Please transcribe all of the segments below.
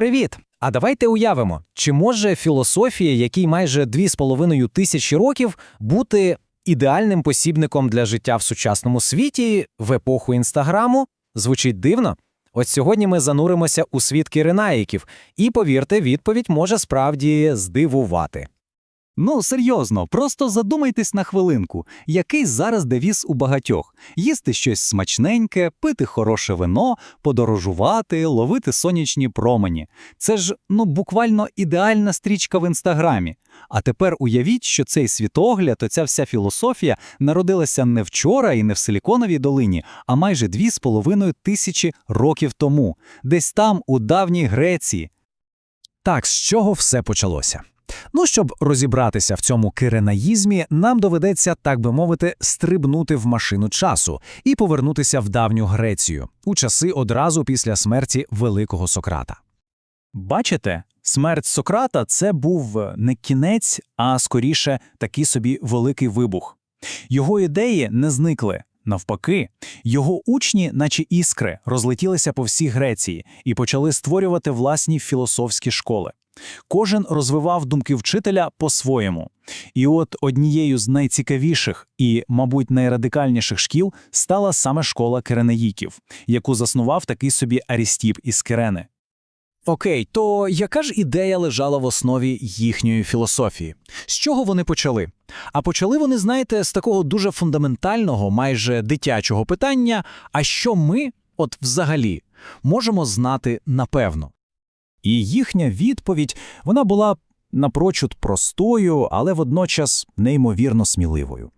Привіт! А давайте уявимо, чи може філософія, якій майже 2,5 тисячі років, бути ідеальним посібником для життя в сучасному світі в епоху інстаграму? Звучить дивно? От сьогодні ми зануримося у світ киринаїків, і повірте, відповідь може справді здивувати. Ну, серйозно, просто задумайтесь на хвилинку, який зараз девіз у багатьох: їсти щось смачненьке, пити хороше вино, подорожувати, ловити сонячні промені. Це ж ну буквально ідеальна стрічка в інстаграмі. А тепер уявіть, що цей світогляд, оця вся філософія народилася не вчора і не в Силіконовій долині, а майже дві з половиною тисячі років тому, десь там, у давній Греції. Так, з чого все почалося? Ну, щоб розібратися в цьому киренаїзмі, нам доведеться, так би мовити, стрибнути в машину часу і повернутися в давню Грецію у часи одразу після смерті великого Сократа. Бачите, смерть Сократа це був не кінець, а скоріше такий собі великий вибух. Його ідеї не зникли. Навпаки, його учні, наче іскри, розлетілися по всій Греції і почали створювати власні філософські школи. Кожен розвивав думки вчителя по-своєму. І от однією з найцікавіших і, мабуть, найрадикальніших шкіл стала саме школа Киренеїків, яку заснував такий собі Арістіп із Кирени. Окей, то яка ж ідея лежала в основі їхньої філософії? З чого вони почали? А почали вони, знаєте, з такого дуже фундаментального, майже дитячого питання: а що ми, от взагалі, можемо знати напевно? І їхня відповідь вона була напрочуд простою, але водночас неймовірно сміливою.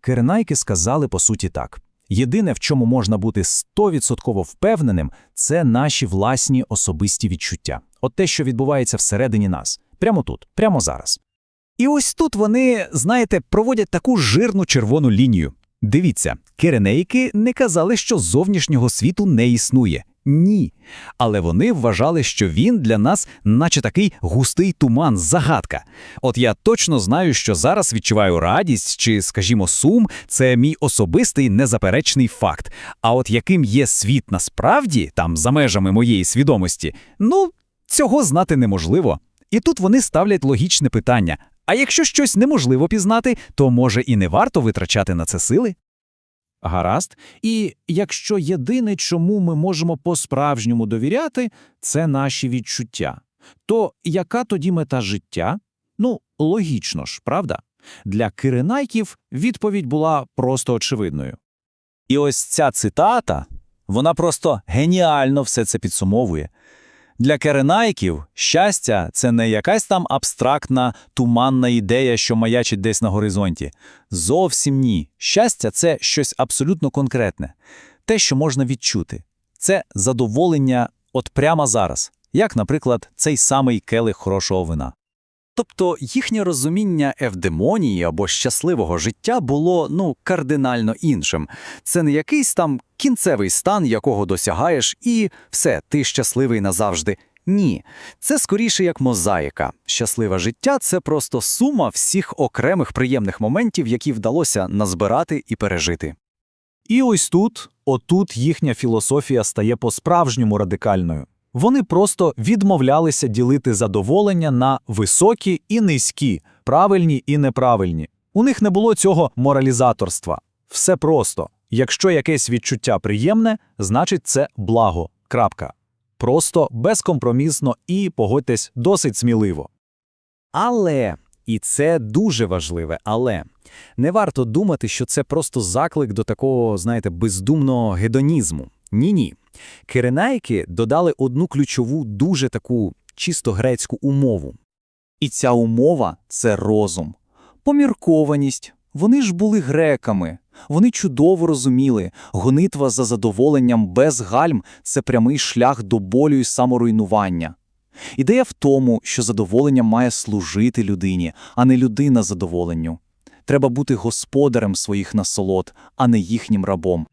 Киренайки сказали по суті так: єдине, в чому можна бути стовідсотково впевненим, це наші власні особисті відчуття. От те, що відбувається всередині нас, прямо тут, прямо зараз. І ось тут вони, знаєте, проводять таку жирну червону лінію. Дивіться, киренейки не казали, що зовнішнього світу не існує. Ні. Але вони вважали, що він для нас, наче такий густий туман, загадка. От я точно знаю, що зараз відчуваю радість чи, скажімо, сум це мій особистий незаперечний факт. А от яким є світ насправді, там за межами моєї свідомості, ну, цього знати неможливо. І тут вони ставлять логічне питання: а якщо щось неможливо пізнати, то може і не варто витрачати на це сили? Гаразд. І якщо єдине, чому ми можемо по-справжньому довіряти, це наші відчуття, то яка тоді мета життя? Ну, логічно ж, правда? Для киренайків відповідь була просто очевидною. І ось ця цитата, вона просто геніально все це підсумовує. Для керенайків щастя це не якась там абстрактна, туманна ідея, що маячить десь на горизонті. Зовсім ні. Щастя це щось абсолютно конкретне, те, що можна відчути. Це задоволення от прямо зараз, як, наприклад, цей самий келих хорошого вина. Тобто їхнє розуміння евдемонії або щасливого життя було ну кардинально іншим. Це не якийсь там кінцевий стан, якого досягаєш, і все, ти щасливий назавжди. Ні, це скоріше як мозаїка. Щасливе життя це просто сума всіх окремих приємних моментів, які вдалося назбирати і пережити. І ось тут, отут їхня філософія стає по-справжньому радикальною. Вони просто відмовлялися ділити задоволення на високі і низькі, правильні і неправильні. У них не було цього моралізаторства. Все просто. Якщо якесь відчуття приємне, значить це благо. Крапка. Просто, безкомпромісно і, погодьтесь, досить сміливо. Але, і це дуже важливе, але не варто думати, що це просто заклик до такого, знаєте, бездумного гедонізму. Ні-ні. Киренайки додали одну ключову, дуже таку чисто грецьку умову. І ця умова це розум. Поміркованість. Вони ж були греками. Вони чудово розуміли, гонитва за задоволенням без гальм це прямий шлях до болю і саморуйнування. Ідея в тому, що задоволення має служити людині, а не людина задоволенню. Треба бути господарем своїх насолод, а не їхнім рабом.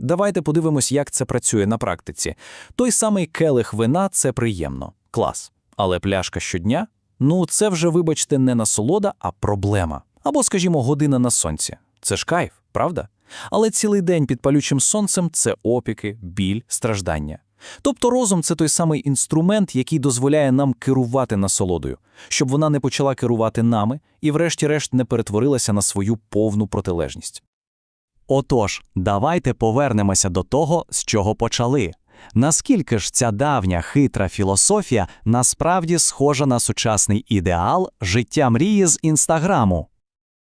Давайте подивимось, як це працює на практиці. Той самий келих вина це приємно, клас. Але пляшка щодня ну це вже, вибачте, не насолода, а проблема. Або, скажімо, година на сонці. Це ж кайф, правда? Але цілий день під палючим сонцем це опіки, біль, страждання. Тобто розум – це той самий інструмент, який дозволяє нам керувати насолодою, щоб вона не почала керувати нами і врешті-решт не перетворилася на свою повну протилежність. Отож, давайте повернемося до того, з чого почали. Наскільки ж ця давня хитра філософія насправді схожа на сучасний ідеал життя мрії з інстаграму?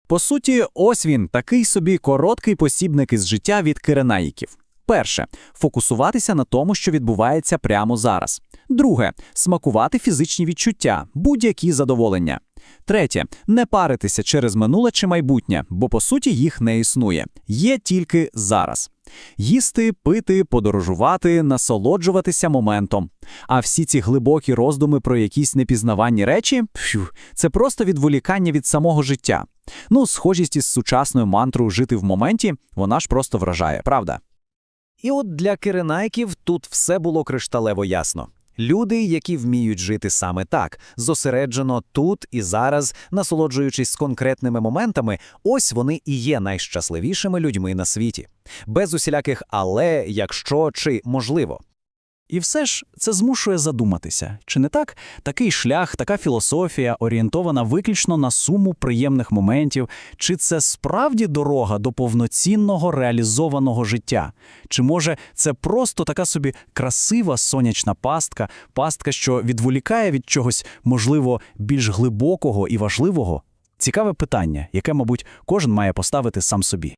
По суті, ось він такий собі короткий посібник із життя від киренаїків. Перше фокусуватися на тому, що відбувається прямо зараз. Друге смакувати фізичні відчуття, будь-які задоволення. Третє не паритися через минуле чи майбутнє, бо по суті їх не існує. Є тільки зараз. Їсти, пити, подорожувати, насолоджуватися моментом. А всі ці глибокі роздуми про якісь непізнаванні речі пфю, це просто відволікання від самого життя. Ну, схожість із сучасною мантрою жити в моменті, вона ж просто вражає, правда? І от для киренайків тут все було кришталево ясно. Люди, які вміють жити саме так, зосереджено тут і зараз, насолоджуючись конкретними моментами, ось вони і є найщасливішими людьми на світі. Без усіляких але, якщо чи можливо. І все ж це змушує задуматися, чи не так такий шлях, така філософія орієнтована виключно на суму приємних моментів, чи це справді дорога до повноцінного реалізованого життя? Чи може це просто така собі красива сонячна пастка, пастка, що відволікає від чогось, можливо, більш глибокого і важливого? Цікаве питання, яке, мабуть, кожен має поставити сам собі.